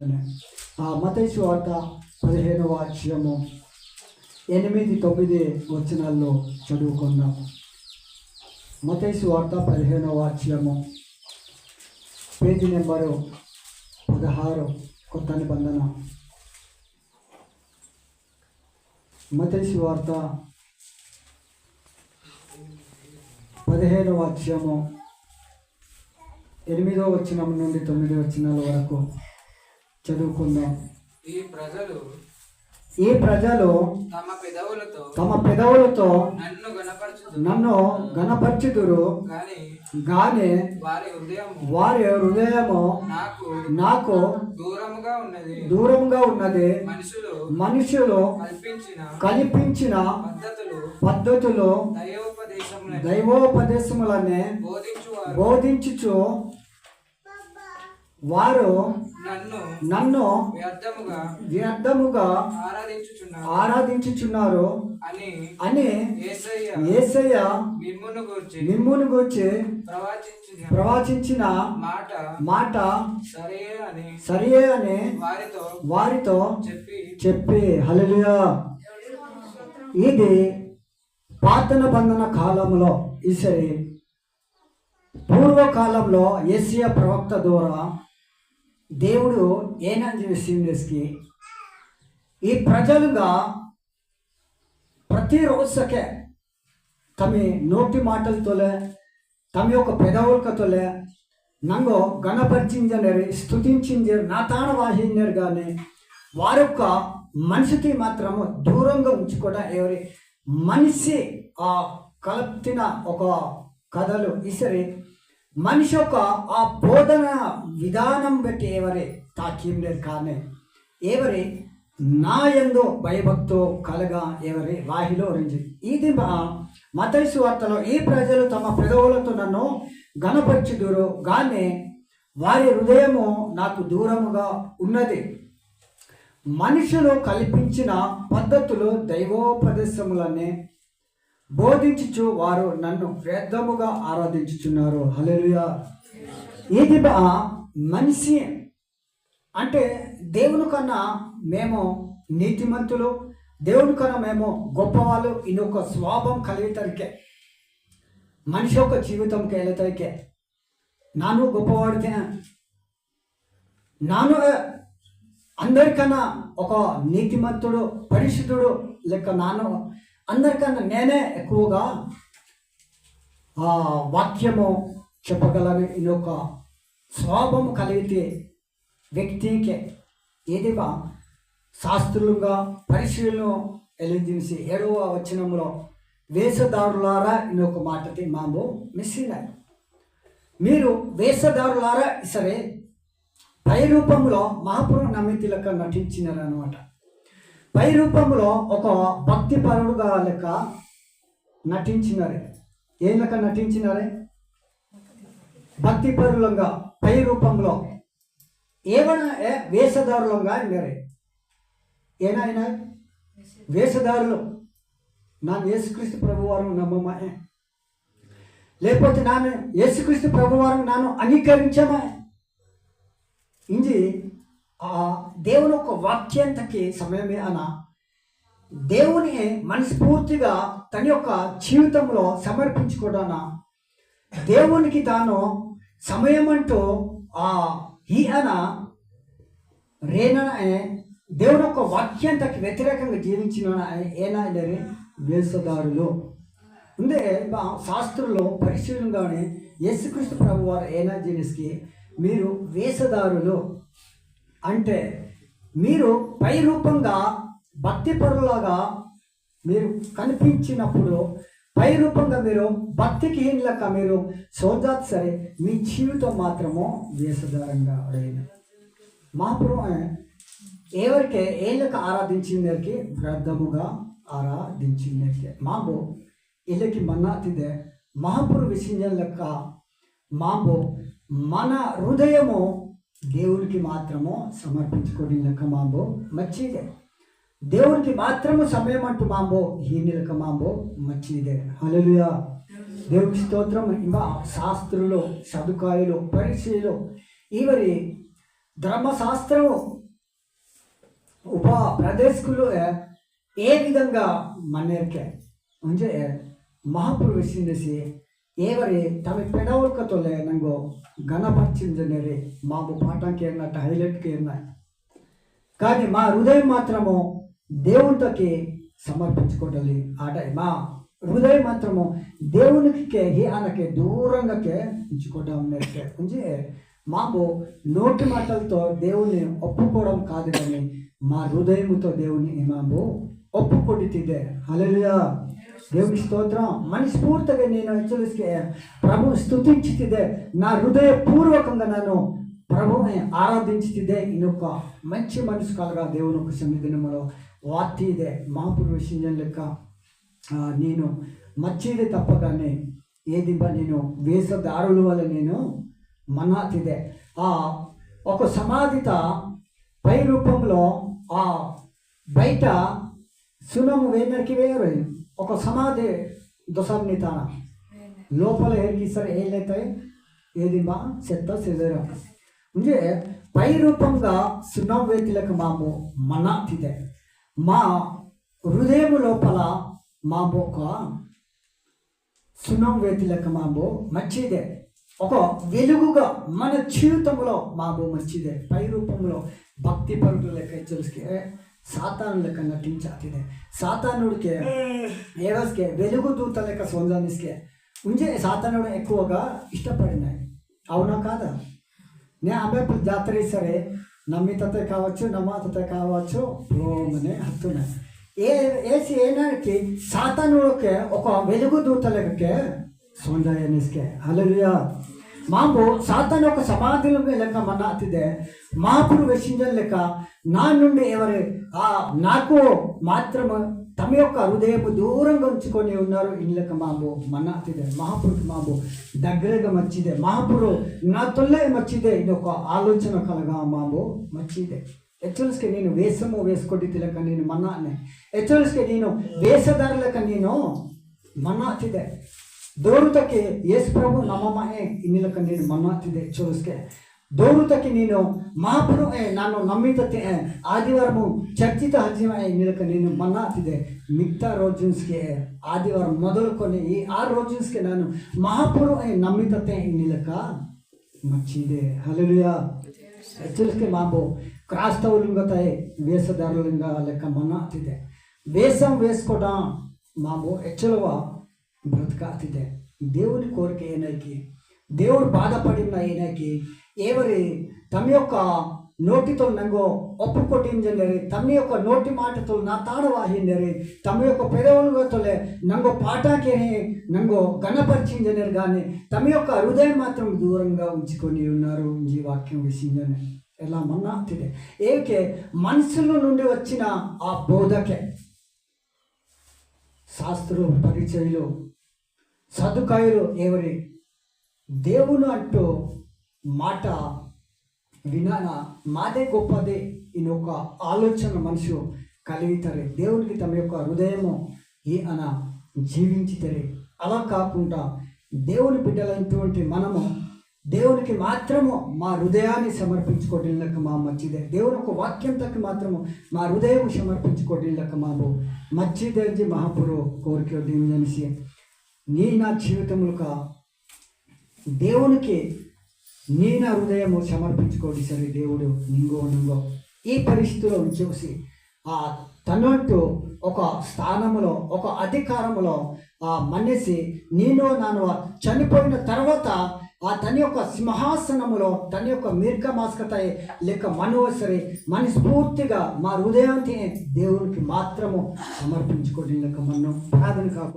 ఆ మతైసు వార్త పదిహేనవ అధ్యాయము ఎనిమిది తొమ్మిది వచనాల్లో చదువుకుందాం. మతైసు వార్త పదిహేనవ అధ్యాయము పేజీ నెంబరు పదహారు కొత్త నిబంధన. మతైసు వార్త పదిహేనవ అధ్యాయము ఎనిమిదో వచనం నుండి తొమ్మిదో వచనాల వరకు. చదువుకుందాం. ఈ ప్రజలు ఈ ప్రజలు తమ పెదవులతో తమ పెదవులతో నన్ను గణపరచు నన్ను గణపరచుదురు. కానీ గాని వారి హృదయం వారి హృదయము నాకు నాకు దూరముగా ఉన్నది. దూరంగా ఉన్నది. మనుషులు మనుషులు కల్పించిన కల్పించిన పద్ధతులు పద్ధతులు దైవోపదేశములనే బోధించువారు. బోధించుచు వారు నన్ను నన్ను వ్యర్థముగా వ్యర్థముగా ఆరాధించుచున్నారు ఆరాధించుచున్నారు అని అని ఏసయ్య మిమ్మును గూర్చి మిమ్మును గురించి ప్రవచించిన ప్రవచించిన మాట మాట సరే అని సరియే అని వారితో వారితో చెప్పి చెప్పి హల్లెలూయా. ఇది పాతన బంధన కాలంలో ఈసరి పూర్వకాలంలో ఏసియా ప్రవక్త ద్వారా దేవుడు ఏనని విషయంకి ఈ ప్రజలుగా ప్రతిరోజుకే తమ నోటి మాటలతోలే తమ యొక్క పెదవులకతోలే నంగో గణపరిచింజనరి స్థుతించింజరు నా తాన వాహింజరు కానీ వారి యొక్క మనిషికి మాత్రము దూరంగా ఉంచుకోవడం ఎవరి? మనిషి ఆ కల్పిన ఒక కథలు ఇసరి మనిషి యొక్క ఆ బోధన విధానం బట్టి ఎవరి? తాక్యం లేదు కానీ ఎవరి? నా ఎందో భయభక్తో కలగా ఎవరి? వాహిలో రించి ఇది మా మతైసు వార్తలో ఈ ప్రజలు తమ పెదవులతో నన్ను గణపరచుదురు కానీ వారి హృదయము నాకు దూరముగా ఉన్నది. మనుషులు కల్పించిన పద్ధతులు దైవోపదేశములనే బోధించుచు వారు నన్ను వ్యర్థముగా ఆరాధించుచున్నారు. హలెలుయా ఇది బా మనిషి అంటే దేవుని కన్నా మేము నీతిమంతులు దేవుని కన్నా మేము గొప్పవాళ్ళు ఇది ఒక స్వాభం కలిగితరికే మనిషి యొక్క జీవితంకి వెళ్ళతరికే నాను గొప్పవాడితే నాను అందరికన్నా ఒక నీతిమంతుడు పరిశుద్ధుడు లెక్క నాను అందరికన్నా నేనే ఎక్కువగా ఆ వాక్యము చెప్పగలను ఇది ఒక స్వాభము కలిగితే వ్యక్తికి ఏదిగా శాస్త్రులుగా పరిశీలన ఎలిజించి ఏడవ వచనంలో వేషధారులారా ఇది ఒక మాటకి మాము మిస్సింగ్ మీరు వేషధారులారా సరే పై రూపంలో మహాపురం నమ్మితి లెక్క నటించినారు అనమాట పై రూపంలో ఒక భక్తి పరుడుగా లెక్క నటించినారే. ఏ లెక్క నటించినారే? భక్తి పరులంగా పై రూపంలో. ఏమైనా ఏ వేషధారులంగా అయినారే. ఏనాయన వేషధారులు. నా యేసుక్రీస్తు ప్రభువారం నమ్మమా? లేకపోతే నాను యేసుక్రీస్తు ప్రభువారం నాను అంగీకరించమా? ఇంజి దేవుని ఒక వాక్యాంతకి సమయమే అన దేవుని మనస్ఫూర్తిగా తన యొక్క జీవితంలో సమర్పించుకోవడాన దేవునికి తాను సమయం అంటూ ఆ ఈ అన అనే దేవుని యొక్క వాక్యాంతకి వ్యతిరేకంగా జీవించిన ఏనా వేసదారులు ఉందే శాస్త్రంలో పరిశీలనగానే యేసుక్రీస్తు ప్రభు వారు ఏనా జీనిస్కి మీరు వేషధారులు. అంటే మీరు పై రూపంగా భక్తి పరులాగా మీరు కనిపించినప్పుడు పై రూపంగా మీరు భక్తికి లెక్క మీరు సోదాత్ సరే మీ జీవితం మాత్రము వేషధారంగా అడిగిన. మహాపురు ఎవరికే ఏ లెక్క ఆరాధించిందరికి వ్యర్థముగా ఆరాధించిందరికి మాబో ఇళ్ళకి మన్నాతిదే మహాపురు విషయం లెక్క మాబో మన హృదయము దేవునికి మాత్రము సమర్పించుకొని లెక్క మాంబో. మంచిదే దేవునికి మాత్రము సమయం అంటూ మాంబో. ఈ నిలక మాంబో మంచిదే హలలుయా దేవుడి స్తోత్రం. ఇంకా శాస్త్రులు సదుకాయులు పరిశీలు ఇవరి ధర్మశాస్త్రము ఉప ప్రదేశకులు ఏ విధంగా మన్నేరికే అంటే మహాప్రవేశం చేసి ಏವರಿ ತಮ್ಮ ಪೆಡವಲ್ಕತೊಲೆ ನಂಗೋ ఘనపరిచిందనేది మాకు పాఠంకి ఏమన్నట్టు హైలైట్కి ఏమన్నా కానీ మా హృదయం మాత్రము దేవునితోకి సమర్పించుకోవటాలి ఆట మా హృదయం మాత్రము దేవునికి ఆయనకి దూరంగాకే ఉంచుకోవడం నేర్చే ఉంచి మాకు నోటి మాటలతో దేవుని ఒప్పుకోవడం కాదు కానీ మా హృదయముతో దేవుని మాము ఒప్పుకొడితిదే అలలియా దేవుని స్తోత్రం మనస్ఫూర్తిగా నేను హెచ్చరిస్తే ప్రభు స్థుతించితిదే నా హృదయపూర్వకంగా నేను ప్రభుని ఆరాధించితిదే ఇనొక మంచి మనసు కలగా దేవుని ఒక సన్నిధినములో వార్తి ಇದೆ ಮಹಾಪುರುಷಿನ ಲೆಕ್ಕ ఆ, నేను మచ్చిది తప్పగానే ఏది బా నేను వేషధారుల వల్ల నేను మనాతిదే ఆ ఒక సమాధిత పై రూపంలో ఆ బయట సునము వేనరికి వేరు ఒక సమాధి దొసంని తాన లోపల ఏర్గిస్తారు ఏలైతే ఏది మా చెత్త శరీరం. అంటే పై రూపంగా సున్నం వేతిలకు మాము మనాతిదే మా హృదయం లోపల మా బొక్క సున్నం మాము మంచిదే ఒక వెలుగుగా మన జీవితంలో మాము మంచిదే పై రూపంలో భక్తి పరుల తెలుసుకే. సాతాను లెక్క నటించాతిదే సాతానుడికి ఏవస్కే వెలుగు దూత లెక్క సొందానిస్కే ఉంచే సాతానుడు ఎక్కువగా ఇష్టపడినాయి అవునా కాదా నే ఆమె జాతర సరే నమ్మితతే కావచ్చు నమ్మాతతే కావచ్చు ప్రోమనే హత్తున్నాయి ఏ ఏసి ఏనానికి సాతానుడికి ఒక వెలుగు దూత లెక్కకే సొందాయనిస్కే అలలియా ಮಾಬು ಸಾತನ ಯೋಕ ಸಮಾಧಿಲೊಮ್ಮೆ ಲೆಕ್ಕ ಮನ್ನಾ ಆತಿದೆ ಮಹಾಪುರು ವೆಸಿಂಜನ್ ಲೆಕ್ಕ ನಾನುಂಡೆ ಇವರು ಆ ನಾಲ್ಕು ಮಾತ್ರ ತಮ್ಮ ಯೊಕ್ಕ ಹೃದಯಕ್ಕೂ ದೂರಂಗ ಹಂಚಿಕೊಂಡು ಉನ್ನಾರು ಇನ್ ಲೆಕ್ಕ ಮಾಬು ಮನ್ನಾ ಆತಿದೆ ಮಹಾಪುರುಕ್ಕೆ ಮಾಬು ದಗ್ಗರೆಗ ಮಚ್ಚಿದೆ. ಮಹಾಪುರು ನಾ ತೊಲ್ಲೆ ಮಚ್ಚಿದೆ ಇದೊಕ್ಕ ಆಲೋಚನೆ ಕಲಗ ಮಾಬು ಮಚ್ಚಿದೆ. ಎಚ್ಚರಿಸ್ಕೆ ನೀನು ವೇಷಮು ವೇಸ್ಕೊಟ್ಟಿದ್ದಿಲ್ಲಕ್ಕ ನೀನು ಮನ್ನಾನೆ ಎಚ್ಚರಿಸ್ಕೆ ನೀನು ವೇಷಧಾರ ಲೆಕ್ಕ ನೀನು ಮನ್ನಾ ಆತಿದೆ ದೋರುತಕ್ಕೆ ಯೇಸು ಪ್ರಭು ನಮ್ಮ ಮನೆ ಇನ್ನಿಲಕ ನೀನು ಮನ್ನಾತಿದೆ ಚೋಸ್ಗೆ ದೋರುತಕ್ಕೆ ನೀನು ಮಹಾಪ್ರಭು ನಾನು ನಮ್ಮಿತ ಆದಿವಾರಮು ಚರ್ಚಿತ ಹಂಚಿನ ಇನ್ನಿಲಕ ನೀನು ಮನ್ನಾತಿದೆ ಮಿಕ್ತ ರೋಜಿನ್ಸ್ಗೆ ಆದಿವಾರ ಮೊದಲು ಕೊನೆ, ಈ ಆರು ರೋಜಿನ್ಸ್ಗೆ ನಾನು ಮಹಾಪ್ರಭು ನಮ್ಮಿತತೆ ಇನ್ನಿಲಕ ಮಚ್ಚಿದೆ. ಹಲಲಿಯ ಎಚ್ಚರಿಕೆ ಮಾಬು ಕ್ರಾಸ್ತವಲಿಂಗತೆ ವೇಷಧಾರಲಿಂಗ ಲೆಕ್ಕ ಮನ್ನಾತಿದೆ ವೇಷಂ ವೇಸ್ಕೊಡ ಮಾಬು ಎಚ್ಚರವ హెచ్చలువ దేవుని కోరిక ఏనాకి దేవుడు బాధపడిన ఏనాకి ఎవరి తమ యొక్క నోటితో నంగో ఒప్పుకొట్టింజందరి తమ యొక్క నోటి మాటతో నా తాడవాహిందరి తమ యొక్క పెదవులతోలే నంగో పాటాకేనే నంగో గణపరిచింజనరు కానీ తమ యొక్క హృదయం మాత్రం దూరంగా ఉంచుకొని ఉన్నారు. ఈ వాక్యం విషయంగానే ఎలా మన్నాతిదే ఏకే మనసులో నుండి వచ్చిన ఆ బోధకే శాస్త్రం పరిచయలు సదుకాయలు ఎవరి? దేవుడు అంటూ మాట వినాన మాదే గొప్పదే ఈయన ఒక ఆలోచన మనుషు కలిగితారే. దేవునికి తమ యొక్క హృదయము ఈ అన జీవించితరే. అలా కాకుండా దేవుని బిడ్డలైనటువంటి మనము దేవునికి మాత్రము మా హృదయాన్ని సమర్పించుకోవడం మా మంచిదే దేవుని ఒక వాక్యం తక్క మాత్రము మా హృదయం సమర్పించుకోవడం మాకు మంచిదే అని మహాపురు కోరిక దేవుని నీ నా జీవితములుక దేవునికి నీ నా హృదయము సమర్పించుకోండి సరే దేవుడు నింగో నింగో. ఈ పరిస్థితిలో ఉంచేసి ఆ తనంటూ ఒక స్థానములో ఒక అధికారములో ఆ మనిషి నేను నాను చనిపోయిన తర్వాత ఆ తన యొక్క సింహాసనములో తన యొక్క మీర్ఘమాస్కత లేక మనోసరి మనస్ఫూర్తిగా మా హృదయాన్ని దేవునికి మాత్రము సమర్పించుకోవడం లేక మనం ప్రార్థన కాకుండా